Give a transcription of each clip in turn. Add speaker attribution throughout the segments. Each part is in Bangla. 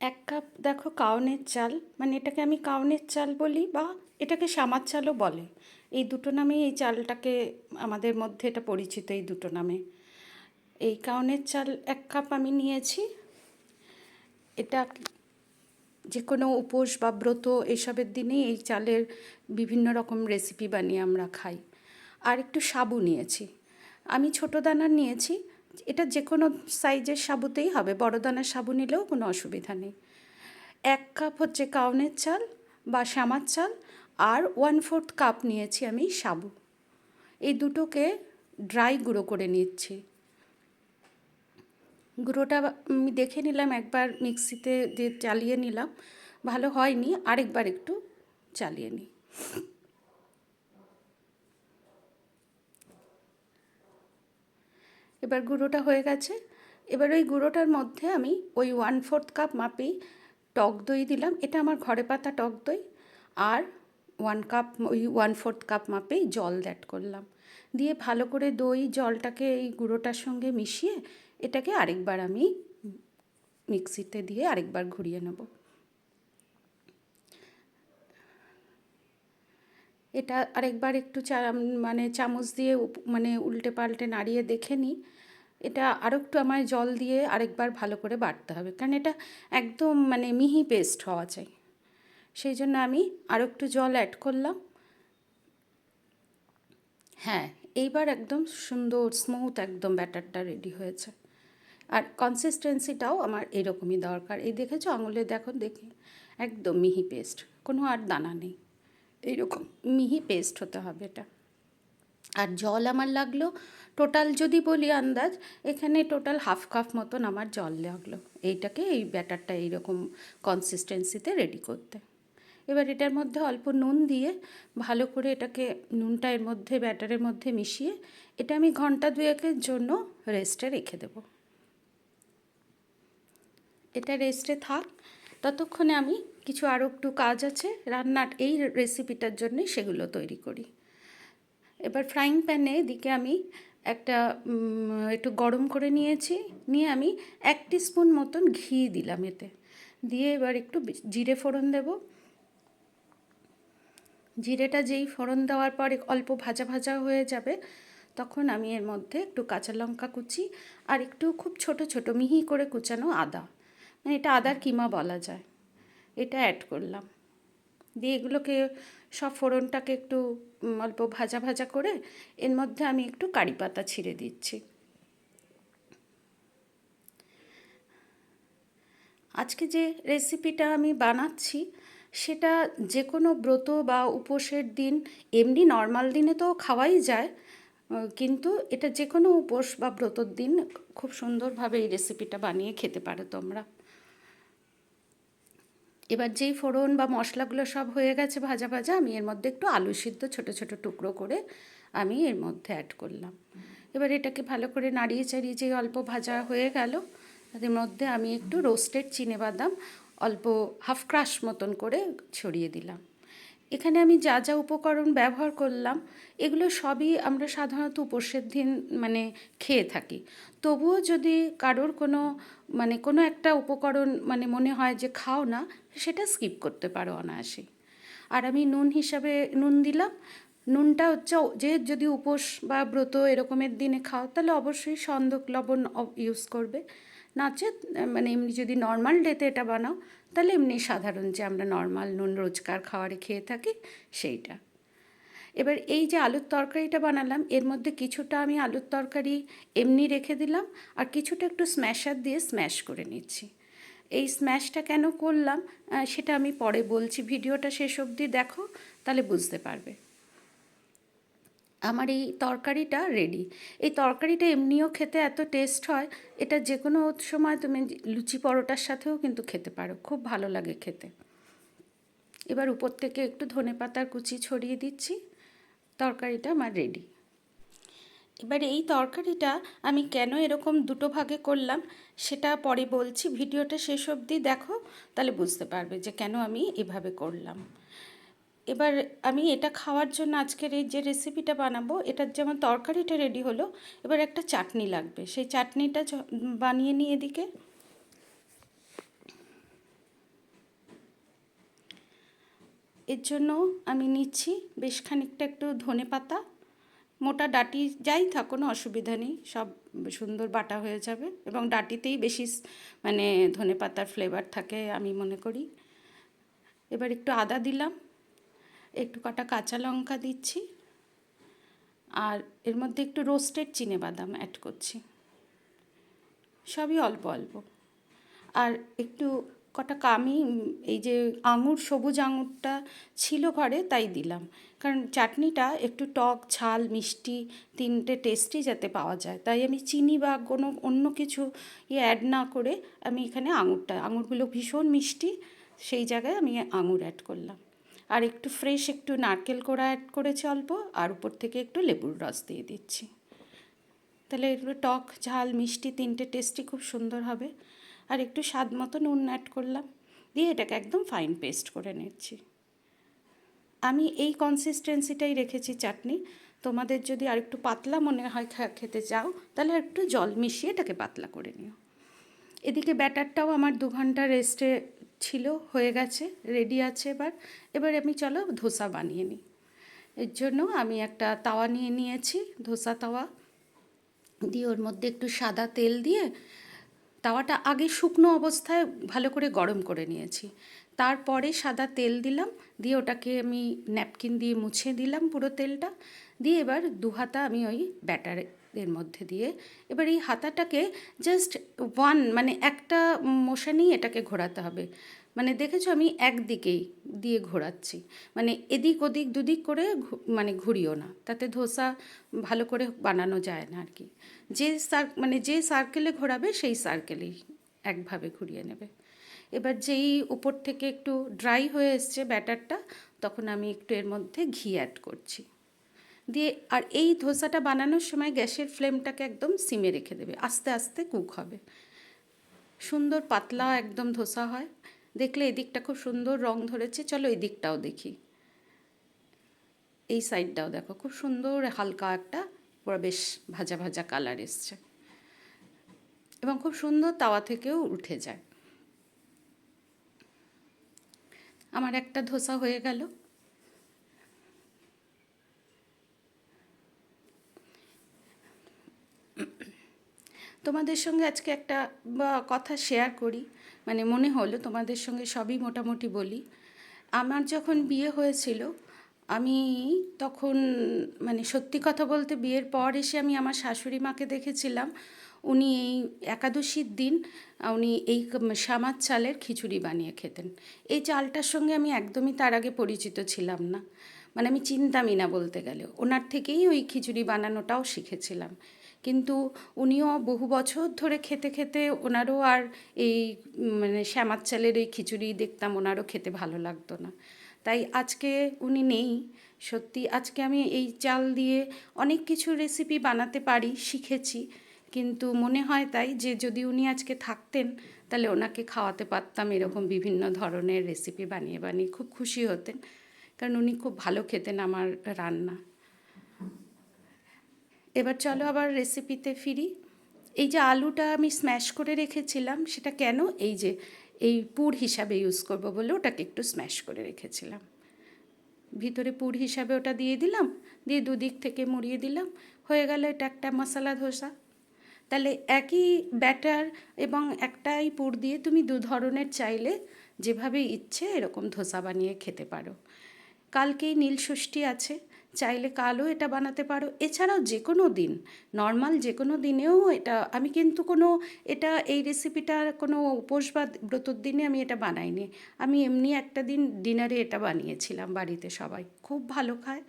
Speaker 1: এক কাপ, দেখো কাউনের চাল মানে এটাকে আমি কাউনের চাল বলি বা এটাকে সামার চালও বলে। এই দুটো নামেই এই চালটাকে আমাদের মধ্যে এটা পরিচিত, এই দুটো নামে। এই কাউনের চাল এক কাপ আমি নিয়েছি। এটা যে কোনো উপোস বা ব্রত এসবের দিনে এই চালের বিভিন্ন রকম রেসিপি বানিয়ে আমরা খাই। আর একটু সাবু নিয়েছি। আমি ছোটো দানার নিয়েছি। এটা যে কোনো সাইজের সাবুতেই হবে। বড় দানার সাবু নিলেও কোনো অসুবিধা নেই। এক কাপ হচ্ছে কাউনের চাল বা শ্যামার চাল আর ওয়ান ফোর্থ কাপ নিয়েছি আমি সাবু। এই দুটোকে ড্রাই গুঁড়ো করে নিচ্ছি। গুঁড়োটা আমি দেখে নিলাম, একবার মিক্সিতে দিয়ে চালিয়ে নিলাম। ভালো হয়নি, আরেকবার একটু চালিয়ে নিই। এবার গুঁড়োটা হয়ে গেছে। এবার ওই গুঁড়োটার মধ্যে আমি ওই ওয়ান ফোর্থ কাপ মাপেই টক দই দিলাম। এটা আমার ঘরে পাতা টক দই। আর ওয়ান কাপ ওই ওয়ান ফোর্থ কাপ মাপেই জল অ্যাড করলাম। দিয়ে ভালো করে দই, জলটাকে এই গুঁড়োটার সঙ্গে মিশিয়ে এটাকে আরেকবার আমি মিক্সিতে দিয়ে আরেকবার ঘুরিয়ে নেব। এটা আরেকবার একটু চা মানে চামচ দিয়ে মানে উল্টে পাল্টে নাড়িয়ে দেখে নিই। এটা আরও একটু আমায় জল দিয়ে আরেকবার ভালো করে বাটতে হবে। কারণ এটা একদম মানে মিহি পেস্ট হওয়া চাই। সেই জন্য আমি আরও একটু জল অ্যাড করলাম। হ্যাঁ এইবার একদম সুন্দর স্মুথ একদম ব্যাটারটা রেডি হয়েছে। আর কনসিস্টেন্সিটাও আমার এরকমই দরকার। এই দেখেছ? আঙুলে দেখো, দেখি একদম মিহি পেস্ট কোনো আর দানা নেই। এইরকম মিহি পেস্ট হতে হবে এটা। আর জল আমার লাগল টোটাল যদি বলি আন্দাজ, এখানে টোটাল হাফ কাপ মতন আমার জল লাগল। এইটাকে এই ব্যাটারটা এইরকম কনসিস্টেন্সিতে রেডি করতে। এবার এটার মধ্যে অল্প নুন দিয়ে ভালো করে এটাকে, নুনটা এর মধ্যে ব্যাটারের মধ্যে মিশিয়ে এটা আমি ঘণ্টা দুয়েকের জন্য রেস্টে রেখে দেব। এটা রেস্টে থাক, ততক্ষণে আমি কিছু আরও একটু কাজ আছে, রান্নার এই রেসিপিটার জন্যে সেগুলো তৈরি করি। এবার ফ্রাইং প্যানে দিকে আমি একটা একটু গরম করে নিয়েছি, নিয়ে আমি এক স্পুন মতন ঘি দিলাম এতে। দিয়ে এবার একটু জিরে ফোড়ন দেব। জিরেটা যেই ফোড়ন দেওয়ার পর অল্প ভাজা ভাজা হয়ে যাবে, তখন আমি এর মধ্যে একটু কাঁচা লঙ্কা কুচি আর একটু খুব ছোট ছোট মিহি করে কুচানো আদা। মানে এটা আদার কিমা বলা যায়। এটা অ্যাড করলাম। দিয়ে এগুলোকে সব ফোড়নটাকে একটু অল্প ভাজা ভাজা করে এর মধ্যে আমি একটু কারি পাতা ছিঁড়ে দিচ্ছি। আজকে যে রেসিপিটা আমি বানাচ্ছি, সেটা যে কোনো ব্রত বা উপোসের দিন, এমনি নর্মাল দিনে তো খাওয়াই যায় কিন্তু এটা যে কোনো উপোস বা ব্রতর দিন খুব সুন্দরভাবে এই রেসিপিটা বানিয়ে খেতে পারো তোমরা। এবার যেই ফোড়ন বা মশলাগুলো সব হয়ে গেছে ভাজা ভাজা, আমি এর মধ্যে একটু আলু সিদ্ধ, ছোটো ছোটো টুকরো করে আমি এর মধ্যে অ্যাড করলাম। এবার এটাকে ভালো করে নাড়িয়ে চাড়িয়ে যে অল্প ভাজা হয়ে গেল তাদের মধ্যে আমি একটু রোস্টেড বাদাম, অল্প হাফ ক্রাশ মতন করে ছড়িয়ে দিলাম। এখানে আমি যা যা উপকরণ ব্যবহার করলাম, এগুলো সবই আমরা সাধারণত উপোসের দিন মানে খেয়ে থাকি। তবুও যদি কারোর কোনো মানে কোনো একটা উপকরণ মানে মনে হয় যে খাও না, সেটা স্কিপ করতে পারো অনায়াসে আর আমি নুন হিসাবে নুন দিলাম। নুনটা হচ্ছে যে যদি উপোস বা ব্রত এরকমের দিনে খাও, তাহলে অবশ্যই সন্দক লবণ ইউজ করবে। নাচে মানে এমনি যদি নর্মাল ডেতে এটা বানাও, তাহলে এমনি সাধারণ যে আমরা নর্মাল নুন রোজকার খাওয়ারে খেয়ে থাকি, সেইটা। এবার এই যে আলুর তরকারিটা বানালাম, এর মধ্যে কিছুটা আমি আলুর তরকারি এমনি রেখে দিলাম আর কিছুটা একটু স্ম্যাশার দিয়ে স্ম্যাশ করে নিচ্ছি। এই স্ম্যাশটা কেন করলাম সেটা আমি পরে বলছি, ভিডিওটা শেষ অবধি দেখো, তাহলে বুঝতে পারবে। আমার এই তরকারিটা রেডি এই তরকারিটা এমনিও খেতে এত টেস্ট হয়, এটা যে কোনো সময় তুমি লুচি পরোটার সাথেও কিন্তু খেতে পারো, খুব ভালো লাগে খেতে। এবার উপর থেকে একটু ধনে পাতার কুচি ছড়িয়ে দিচ্ছি। তরকারিটা আমার রেডি এবার এই তরকারিটা আমি কেন এরকম দুটো ভাগে করলাম সেটা পরে বলছি। ভিডিওটা শেষ অবধি দেখো, তাহলে বুঝতে পারবে যে কেন আমি এভাবে করলাম। এবার আমি এটা খাওয়ার জন্য আজকের এই যে রেসিপিটা বানাবো, এটার যেমন তরকারিটা রেডি হলো, এবার একটা চাটনি লাগবে। সেই চাটনিটা বানিয়ে নিই এদিকে। এর জন্য আমি নিচ্ছি বেশ খানিকটা একটু ধনে পাতা, মোটা ডাটি যাই থাক, কোনো অসুবিধা নেই, সব সুন্দর বাটা হয়ে যাবে এবং ডাটিতেই বেশি মানে ধনে পাতার ফ্লেভার থাকে আমি মনে করি। এবার একটু আদা দিলাম, একটু কটা কাঁচা লঙ্কা দিচ্ছি, আর এর মধ্যে একটু রোস্টেড চিনে বাদাম অ্যাড করছি। সবই অল্প অল্প। আর একটু কটা কামি এই যে আঙুর, সবুজ আঙুরটা ছিল ঘরে তাই দিলাম। কারণ চাটনিটা একটু টক, ঝাল, মিষ্টি তিনটে টেস্টই যাতে পাওয়া যায়। তাই আমি চিনি বা কোনো অন্য কিছু ইয়ে অ্যাড না করে আমি এখানে আঙুরটা, আঙুরগুলো ভীষণ মিষ্টি, সেই জায়গায় আমি আঙুর অ্যাড করলাম। আর একটু ফ্রেশ একটু নারকেল কোড়া অ্যাড করেছি অল্প, আর উপর থেকে একটু লেবুর রস দিয়ে দিচ্ছি। তাহলে এগুলো টক, ঝাল, মিষ্টি তিনটে টেস্টই খুব সুন্দর হবে। আর একটু স্বাদ মতো নুন অ্যাড করলাম। দিয়ে এটাকে একদম ফাইন পেস্ট করে নিচ্ছি। আমি এই কনসিস্টেন্সিটাই রেখেছি চাটনি। তোমাদের যদি আর একটু পাতলা মনে হয় খেতে চাও, তাহলে একটু জল মিশিয়ে এটাকে পাতলা করে নিও। এদিকে ব্যাটারটাও আমার দু ঘণ্টা রেস্টে ছিল, হয়ে গেছে রেডি আছে এবার। এবার আমি, চলো, ধোসা বানিয়ে নিই। এর জন্য আমি একটা তাওয়া নিয়ে নিয়েছি, ধোসা তাওয়া। দিয়ে ওর মধ্যে একটু সাদা তেল দিয়ে তাওয়াটা আগে শুকনো অবস্থায় ভালো করে গরম করে নিয়েছি। তারপরে সাদা তেল দিলাম, দিয়ে ওটাকে আমি ন্যাপকিন দিয়ে মুছে দিলাম পুরো তেলটা। দিয়ে এবার দু হাতা আমি ওই ব্যাটারের মধ্যে দিয়ে এবার এই হাতাটাকে জাস্ট ওয়ান মানে একটা মোশানেই এটাকে ঘোরাতে হবে। মানে দেখেছ আমি একদিকেই দিয়ে ঘোরাচ্ছি। মানে এদিক ওদিক দুদিক করে মানে ঘুরিও না। তাতে ধোসা ভালো করে বানানো যায় না আর কি যে সার মানে যে সার্কেলে ঘোরাবে সেই সার্কেলেই একভাবে ঘুরিয়ে নেবে। এবার যেই উপর থেকে একটু ড্রাই হয়ে এসছে ব্যাটারটা তখন আমি একটু এর মধ্যে ঘি অ্যাড করছি। দিয়ে আর এই ধোসাটা বানানোর সময় গ্যাসের ফ্লেমটাকে একদম সিমে রেখে দেবে। আস্তে আস্তে কুক হবে। সুন্দর পাতলা একদম ধোসা হয়। দেখলে এদিকটা খুব সুন্দর রং ধরেছে, চলো এই দিকটাও দেখি। এই সাইডটাও দেখো, খুব সুন্দর হালকা একটা, পুরো বেশ ভাজা ভাজা কালার এসছে। এবং খুব সুন্দর তাওয়া থেকেও উঠে যায়। আমার একটা ধোসা হয়ে গেল। তোমাদের সঙ্গে আজকে একটা কথা শেয়ার করি। মানে মনে হলো তোমাদের সঙ্গে সবই মোটামুটি বলি। আমার যখন বিয়ে হয়েছিল, আমি তখন মানে সত্যি কথা বলতে বিয়ের পর এসে আমি আমার শাশুড়ি মাকে দেখেছিলাম। উনি এই একাদশীর দিন, উনি এই সামার চালের খিচুড়ি বানিয়ে খেতেন। এই চালটার সঙ্গে আমি একদমই তার আগে পরিচিত ছিলাম না। মানে আমি চিনতামই না বলতে গেলে। ওনার থেকেই ওই খিচুড়ি বানানোটাও শিখেছিলাম। কিন্তু উনিও বহু বছর ধরে খেতে খেতে ওনারও আর এই মানে শ্যামার চালের এই খিচুড়ি দেখতাম, ওনারও খেতে ভালো লাগতো না। তাই আজকে উনি নেই। সত্যি আজকে আমি এই চাল দিয়ে অনেক কিছু রেসিপি বানাতে পারি, শিখেছি। কিন্তু মনে হয় তাই যে যদি উনি আজকে থাকতেন, তাহলে ওনাকে খাওয়াতে পারতাম এরকম বিভিন্ন ধরনের রেসিপি বানিয়ে বানিয়ে খুব খুশি হতেন। কারণ উনি খুব ভালো খেতেন আমার রান্না। এবার চলো আবার রেসিপিতে ফিরি। এই যে আলুটা আমি স্ম্যাশ করে রেখেছিলাম, সেটা কেন? এই যে, এই পুর হিসাবে ইউজ করব বলে ওটাকে একটু স্ম্যাশ করে রেখেছিলাম। ভিতরে পুর হিসাবে ওটা দিয়ে দিলাম, দিয়ে দুদিক থেকে মুড়িয়ে দিলাম। হয়ে গেল এটা একটা মশলা ধোসা। তাহলে একই ব্যাটার এবং একটাই পুর দিয়ে তুমি দু ধরনের চাইলে যেভাবে ইচ্ছে এরকম ধোসা বানিয়ে খেতে পারো। কালকেই নীল ষষ্ঠী আছে চাইলে কালও এটা বানাতে পারো। এছাড়াও যে কোনো দিন নর্মাল যে কোনো দিনেও এটা, আমি কিন্তু কোনো, এটা, এই রেসিপিটা কোনো উপোস বা ব্রতর দিনে আমি এটা বানাইনি। আমি এমনি একটা দিন ডিনারে এটা বানিয়েছিলাম বাড়িতে সবাই। খুব ভালো খায়,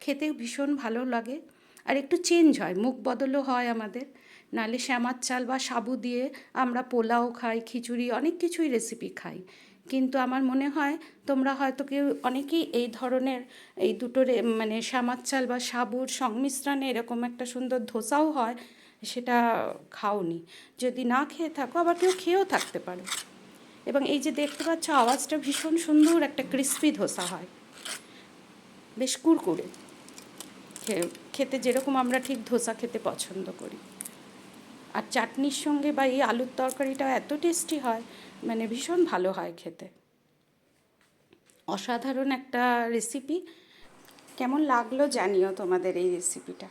Speaker 1: খেতে ভীষণ ভালো লাগে। আর একটু চেঞ্জ হয়, মুখ বদলও হয় আমাদের। নালে শ্যামার চাল বা সাবু দিয়ে আমরা পোলাও খাই, খিচুড়ি, অনেক কিছুই রেসিপি খাই। কিন্তু আমার মনে হয় তোমরা হয়তো কেউ অনেকেই এই ধরনের এই দুটো মানে শ্যামার চাল বা সাবুর সংমিশ্রণে এরকম একটা সুন্দর ধোসাও হয়, সেটা খাওনি। যদি না খেয়ে থাকো, আবার কেউ খেয়েও থাকতে পারো। এবং এই যে দেখতে পাচ্ছ, আওয়াজটা ভীষণ সুন্দর একটা ক্রিস্পি ধোসা হয়। বেশ কুরকুরে। খেতে যেরকম আমরা ঠিক ধোসা খেতে পছন্দ করি। আর চাটনির সঙ্গে বা এই আলুর তরকারিটা এত টেস্টি হয় মানে ভীষণ ভালো হয় খেতে। অসাধারণ একটা রেসিপি কেমন লাগল জানিও তোমাদের এই রেসিপিটা